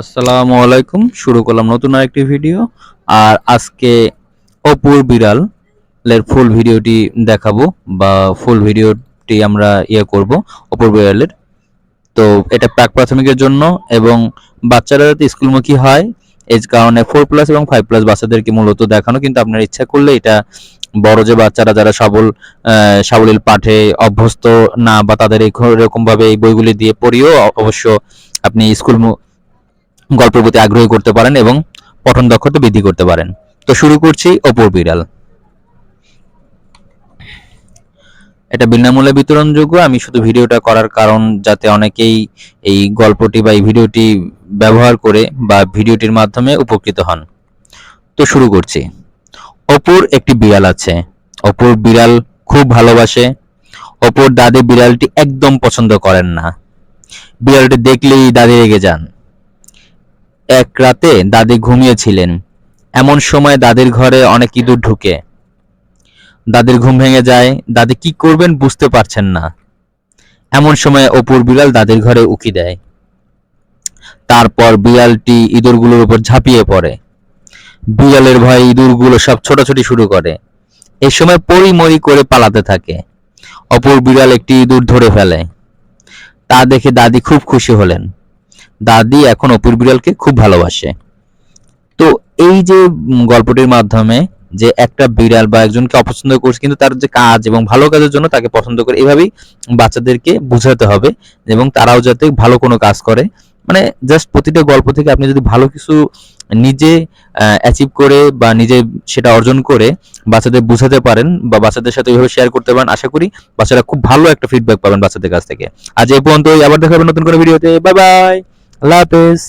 আসসালামু আলাইকুম। শুরু করলাম নতুন আরেকটি ভিডিও। আর আজকে অপুর বিড়ালের ফুল ভিডিওটি দেখাবো বা ফুল ভিডিওটি আমরা ইয়ে করব অপুর বিড়ালের। তো এটা প্রাক প্রাথমিকের জন্য এবং বাচ্চারা যাতে স্কুলমুখী হয় এই কারণে ফোর প্লাস এবং ফাইভ প্লাস বাচ্চাদেরকে মূলত দেখানো, কিন্তু আপনার ইচ্ছা করলে এটা বড় যে বাচ্চারা যারা সবল সাবলীল পাঠে অভ্যস্ত না বা তাদের এরকম ভাবে এই বইগুলি দিয়ে পড়িও অবশ্য আপনি স্কুল গল্পের প্রতি আগ্রহী করতে পারেন এবং পঠন দক্ষতা বৃদ্ধি করতে পারেন। তো শুরু করছি অপর বিড়াল। এটা বিনামূল্যে বিতরণযোগ্য। আমি শুধু ভিডিওটা করার কারণ যাতে অনেকেই এই গল্পটি বা এই ভিডিওটি ব্যবহার করে বা ভিডিওটির মাধ্যমে উপকৃত হন। তো শুরু করছি। অপুর একটি বিড়াল আছে। অপুর বিড়াল খুব ভালোবাসে। অপুর দাদি বিড়ালটি একদম পছন্দ করেন না। বিড়ালটি দেখলেই দাদি রেগে যান। এক রাতে দাদি ঘুমিয়েছিলেন। এমন সময় দাদির ঘরে অনেক ইঁদুর ঢুকে। দাদির ঘুম ভেঙে যায়, দাদি কি করবেন বুঝতে পারছেন না। এমন সময় অপুর বিড়াল দাদির ঘরে উকি দেয়। তারপর বিড়ালটি ইঁদুরগুলোর উপর ঝাঁপিয়ে পড়ে। বিড়ালের ভয়ে ইঁদুরগুলো সব ছোটাছুটি শুরু করে। এই সময় পরিমরি করে পালাতে থাকে। অপর বিড়াল একটি ইঁদুর ধরে ফেলে। তা দেখে দাদি খুব খুশি হলেন। দাদি এখন অপুর বিড়ালকে খুব ভালোবাসে। তো এই যে গল্পটির মাধ্যমে যে একটা বিড়াল বা একজনকে অপছন্দ করছে, কিন্তু তার যে কাজ এবং ভালো কাজের জন্য তাকে পছন্দ করে, এভাবেই বাচ্চাদেরকে বোঝাতে হবে এবং তারাও যাতে ভালো কোনো কাজ করে। মানে জাস্ট প্রতিটা গল্প থেকে আপনি যদি ভালো কিছু নিজে অ্যাচিভ করে বা নিজে সেটা অর্জন করে বাচ্চাদের বোঝাতে পারেন বা বাচ্চাদের সাথে ওইভাবে শেয়ার করতে পারেন, আশা করি বাচ্চারা খুব ভালো একটা ফিডব্যাক পাবেন বাচ্চাদের কাছ থেকে। আজ এই পর্যন্তই, আবার দেখা নতুন কোনো ভিডিওতে বাই বাই আল্লাহ হাফেজ।